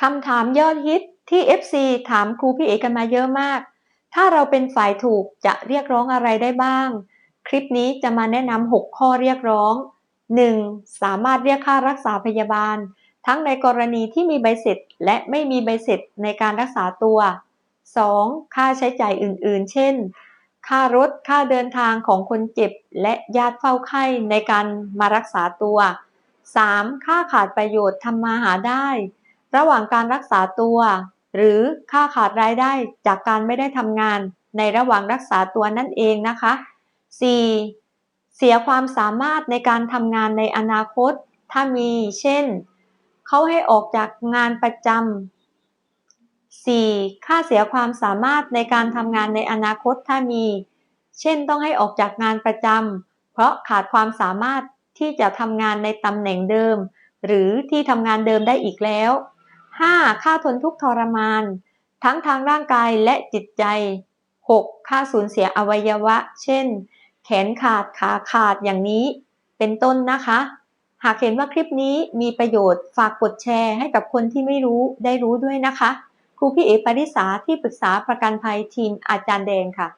คำถามยอดฮิตที่ FC ถามครูพี่เอกันมาเยอะมาก ถ้าเราเป็นฝ่ายถูกจะเรียกร้องอะไรได้บ้าง คลิปนี้จะมาแนะนำ6ข้อเรียกร้อง 1. สามารถเรียกค่ารักษาพยาบาล ทั้งในกรณีที่มีใบเสร็จและไม่มีใบเสร็จในการรักษาตัว 2. ค่าใช้จ่ายอื่นๆ เช่น ค่ารถ ค่าเดินทางของคนเจ็บ และญาติเฝ้าไข้ในการมารักษาตัว 3. ค่าขาดประโยชน์ทำมาหาได้ ระหว่างการรักษาตัว หรือค่าขาดรายได้จากการไม่ได้ทำงานในระหว่างรักษาตัวนั่นเองนะคะ 4. เสียความสามารถในการทำงานในอนาคต ถ้ามีเช่น เขาให้ออกจากงานประจำ 4. ค่าเสียความสามารถในการทำงานในอนาคตถ้ามี เช่นต้องให้ออกจากงานประจำเพราะขาดความสามารถที่จะทำงานในตำแหน่งเดิม หรือที่ทำงานเดิมได้อีกแล้ว 5. ค่าทนทุกทรมาน ทั้งทางร่างกายและจิตใจ 6. ค่าสูญเสียอวัยวะ เช่น แขนขาดขาขาดอย่างนี้ เป็นต้นนะคะ หากเห็นว่าคลิปนี้มีประโยชน์ฝากกดแชร์ให้กับคนที่ไม่รู้ได้รู้ด้วยนะคะ ครูพี่เอปริสาที่ปรึกษาประกันภัยทีมอาจารย์แดงค่ะ